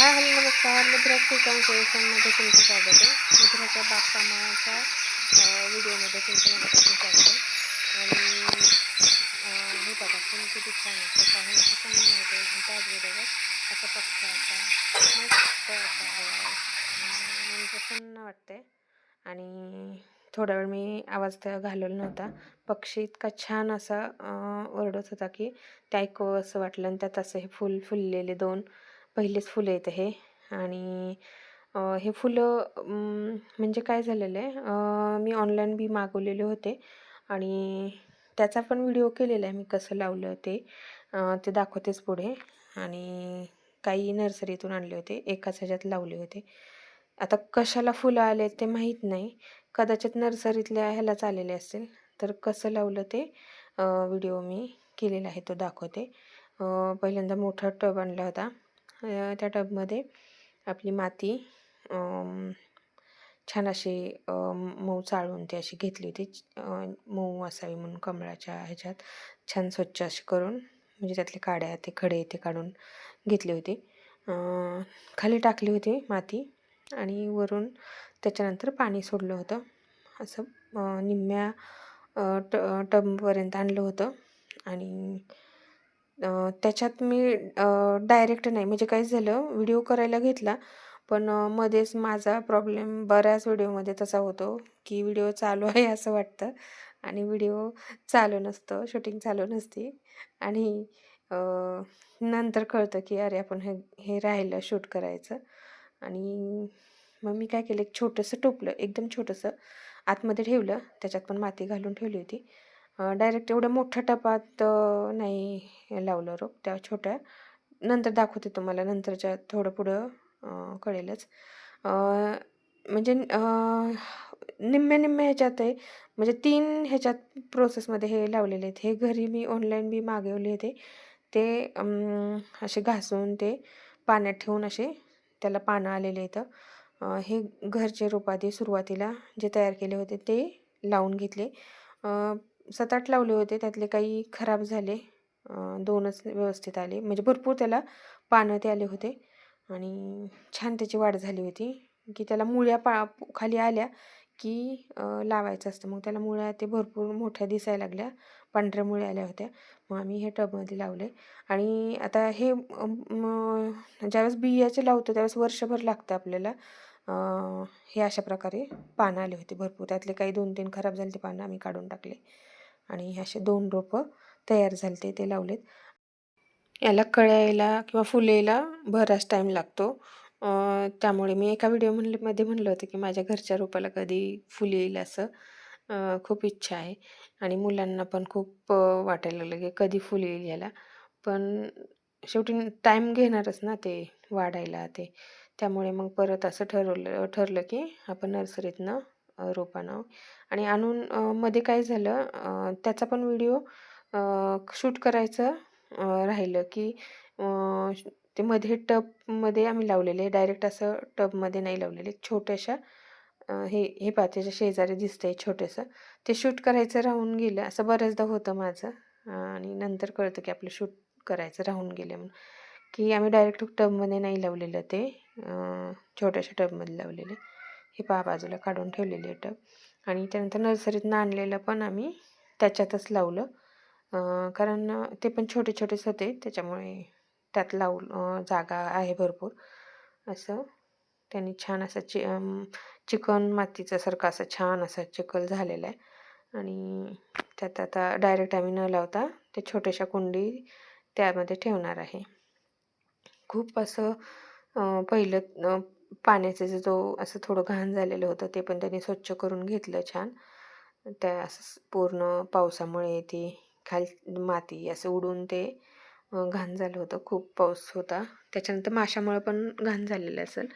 Hi hello नमस्कार. Madras kitchen क्रिएशनमध्ये तुमचं स्वागत आहे. मद्राच्या बागकामाच्या व्हिडिओमध्ये तुमचं मनापासून स्वागत आहे. आणि हे बघा तुम्ही किती छान असतं पाहून प्रसन्न होते आणि त्याचबरोबर असं पक्षाचा मस्त असा आवाज मन म्हणजे प्रसन्न वाटते आणि थोडा वेळ मी आवाज तर घालवला नव्हता. पक्षी इतका छान असा ओरडत होता की ते ऐकू असं वाटलं आणि त्यात असं हे फुल फुललेले दोन पहिलेच फुलं येत हे. आणि हे फुलं म्हणजे काय झालेलं आहे मी ऑनलाईन बी मागवलेले होते. आणि त्याचा पण व्हिडिओ केलेला आहे मी कसं लावलं ते ते दाखवतेच पुढे. आणि काही नर्सरीतून आणले होते एकाच ह्याच्यात लावले होते. आता कशाला फुलं आले ते माहीत नाही. कदाचित नर्सरीतल्या ह्यालाच आलेले असेल तर कसं लावलं ते व्हिडिओ मी केलेला आहे तो दाखवते. पहिल्यांदा मोठा टब आणला होता. त्या टबमध्ये आपली माती छान अशी मऊ चाळून ती अशी घेतली होती. मऊ असावी म्हणून कमळाच्या ह्याच्यात छान स्वच्छ अशी करून म्हणजे त्यातले काड्या ते खडे ते काढून घेतली होती. खाली टाकली होती माती आणि वरून त्याच्यानंतर पाणी सोडलं होतं. असं निम्म्या ट टबपर्यंत आणलं होतं आणि त्याच्यात मी डायरेक्ट नाही. म्हणजे काय झालं व्हिडिओ करायला घेतला पण मध्येच माझा प्रॉब्लेम बऱ्याच व्हिडिओमध्ये तसा होतो की व्हिडिओ चालू आहे असं वाटतं आणि व्हिडिओ चालू नसतं शूटिंग चालू नसते. आणि नंतर कळतं की अरे आपण हे हे राहिलं शूट करायचं. आणि मग मी काय केलं एक छोटंसं टोपलं एकदम छोटंसं आतमध्ये ठेवलं त्याच्यात पण माती घालून ठेवली होती. डायरेक्ट एवढ्या मोठ्या टपात नाही लावलं रोप त्या छोट्या. नंतर दाखवते तुम्हाला नंतरच्या थोडं पुढं कळेलच. म्हणजे निम्म्या निम्म्या ह्याच्यात आहे म्हणजे तीन ह्याच्यात प्रोसेसमध्ये हे लावलेले आहेत. हे घरी मी ऑनलाईन बी मागवले होते. ते असे घासून ते पाण्यात ठेवून असे त्याला पानं आलेले इथं हे घरचे रोपादी सुरुवातीला जे तयार केले होते ते लावून घेतले. सात आठ लावले होते त्यातले काही खराब झाले दोनच व्यवस्थित आले. म्हणजे भरपूर त्याला पानं ते आले होते आणि छान त्याची वाढ झाली होती की त्याला मुळ्या पा खाली आल्या की लावायचं असतं. मग त्याला मुळ्या ते भरपूर मोठ्या दिसायला लागल्या पांढऱ्या मुळ्या आल्या होत्या. मग आम्ही हे टबमध्ये लावले आणि आता हे ज्यावेळेस बियाचे लावतो त्यावेळेस वर्षभर लागतं आपल्याला. हे अशा प्रकारे पानं आले होते भरपूर. त्यातले काही दोन तीन खराब झाले ते पानं आम्ही काढून टाकले. आणि हे असे दोन रोपं तयार झाले ते लावलेत. याला कळ्या किंवा फुलेला बराच टाईम लागतो. त्यामुळे मी एका व्हिडिओ म्हणले मध्ये म्हणलं होतं की माझ्या घरच्या रोपाला कधी फुल येईल असं. खूप इच्छा आहे. आणि मुलांना पण खूप वाटायला लागलं की कधी फुल येईल याला. पण शेवटी टाईम घेणारच ना ते वाढायला ते. त्यामुळे मग परत असं ठरवलं ठरलं की आपण नर्सरीतनं रोपानं. आणि आणून मध्ये काय झालं त्याचा पण व्हिडिओ शूट करायचं राहिलं की ते मध्ये टबमध्ये आम्ही लावलेले डायरेक्ट असं टबमध्ये नाही लावलेले छोट्याशा हे हे पातेच्या शेजारी दिसतंय छोटंसं. ते शूट करायचं राहून गेलं असं बऱ्याचदा होतं माझं. आणि नंतर कळतं की आपलं शूट करायचं राहून गेलं म्हणून. की आम्ही डायरेक्ट टबमध्ये नाही लावलेलं ते छोट्याशा टबमध्ये लावलेले. हे पहा बाजूला काढून ठेवलेले टब. आणि त्यानंतर नर्सरीतनं आणलेलं पण आम्ही त्याच्यातच लावलं. कारण ते पण छोटे छोटेच होते त्याच्यामुळे त्यात लाव जागा आहे भरपूर. असं त्यांनी छान असं चि चिकन मातीचा सारखा असा छान असा चिखल झालेला आहे. आणि त्यात आता डायरेक्ट आम्ही न लावता ते छोट्याशा कुंडी त्यामध्ये ठेवणार आहे. खूप असं पहिलं पाण्याचं जे जो असं थोडं घाण झालेलं होतं ते पण त्यांनी स्वच्छ करून घेतलं छान. त्या असं पूर्ण पावसामुळे ते खाल माती असं उडून ते घाण झालं होतं. खूप पाऊस होता. त्याच्यानंतर माशामुळे पण घाण झालेलं असेल.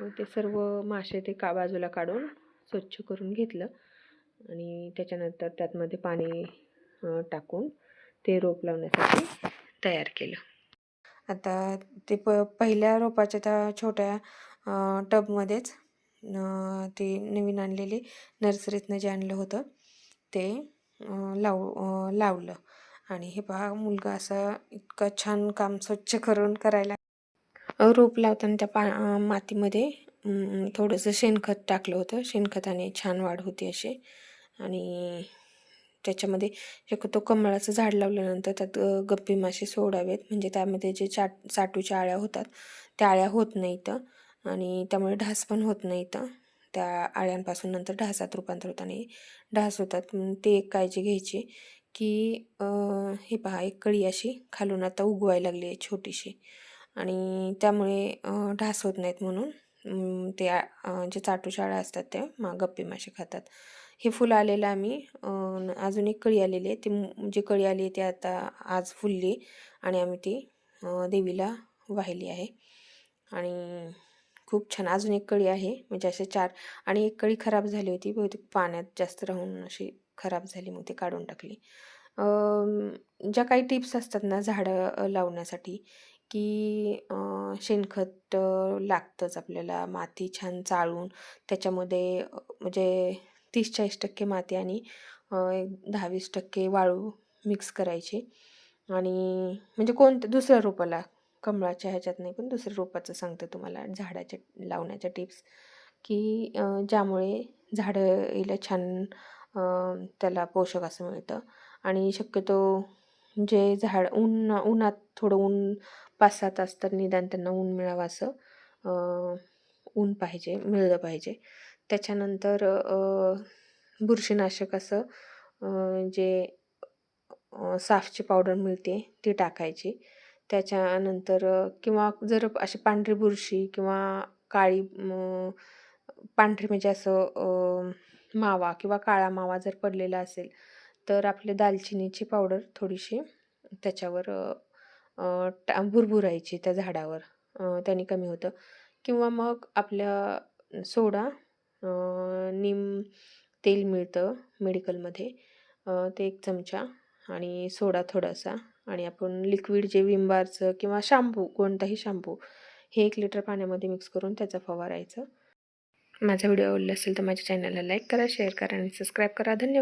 मग ते सर्व मासे ते का बाजूला काढून स्वच्छ करून घेतलं. आणि त्याच्यानंतर त्यातमध्ये पाणी टाकून ते रोप लावण्यासाठी तयार केलं. आता ते प पहिल्या रोपाच्या त्या छोट्या टबमध्येच ते नवीन आणलेले नर्सरीतनं जे आणलं होतं ते लाव लावलं. आणि हे पहा मुलगा असा इतकं छान काम स्वच्छ करून करायला रोप लावताना त्या पा मातीमध्ये थोडंसं शेणखत टाकलं होतं. शेणखताने छान वाढ होती अशी. आणि त्याच्यामध्ये शक्यतो कमळाचं झाड लावल्यानंतर त्यात गप्पी मासे सोडावेत. म्हणजे त्यामध्ये जे चाट चाटूच्या आळ्या होतात त्या आळ्या होत नाहीत. आणि त्यामुळे ढास पण होत नाही तर त्या आळ्यांपासून नंतर ढासात रूपांतर होतं आणि ढास होतात. ते एक काळजी घ्यायची की हे पहा एक कळी अशी खालून आता उगवायला लागली आहे छोटीशी. आणि त्यामुळे ढास होत नाहीत म्हणून ते जे चाटू शाळा असतात ते मा गप्पी मासे खातात. हे फुलं आलेलं आम्ही अजून एक कळी आलेली आहे. ती जी कळी आली आहे ती आता आज फुलली आणि आम्ही ती देवीला वाहिली आहे. आणि खूप छान. अजून एक कळी आहे. म्हणजे असे चार आणि एक कळी खराब झाली होती. बहुतेक पाण्यात जास्त राहून अशी खराब झाली. मग ती काढून टाकली. ज्या काही टिप्स असतात ना झाडं लावण्यासाठी की शेणखत लागतंच आपल्याला. माती छान चाळून त्याच्यामध्ये म्हणजे तीस चाळीस टक्के माती आणि दहावीस दहा वीस टक्के वाळू मिक्स करायची. आणि म्हणजे कोणत्या दुसऱ्या रोपाला कमळाच्या ह्याच्यात नाही पण दुसऱ्या रोपाचं सांगते तुम्हाला झाडाच्या लावण्याच्या टिप्स की ज्यामुळे झाडं याला छान त्याला पोषक असं मिळतं. आणि शक्यतो जे झाड ऊन उन्हात थोडं ऊन पाच सहा तास तर निदान त्यांना ऊन मिळावं असं ऊन पाहिजे मिळलं पाहिजे. त्याच्यानंतर बुरशीनाशक असं जे साफची पावडर मिळते ती टाकायची. त्याच्यानंतर किंवा जर अशी पांढरी बुरशी किंवा काळी पांढरी म्हणजे असं मावा किंवा काळा मावा जर पडलेला असेल तर आपले दालचिनीची पावडर थोडीशी त्याच्यावर टा भुरभुरायची त्या झाडावर त्याने कमी होतं. किंवा मग आपल्या सोडा नीम तेल मिळतं मेडिकलमध्ये ते एक चमचा आणि सोडा थोडासा. आणि आपण लिक्विड जे विम बारचं किंवा शॅम्पू कोणताही शॅम्पू हे एक लिटर पाण्यामध्ये मिक्स करून त्याचा फवारायचं. माझा व्हिडिओ आवडला असेल तर माझ्या चॅनलला लाईक करा शेअर करा आणि सबस्क्राईब करा. धन्यवाद.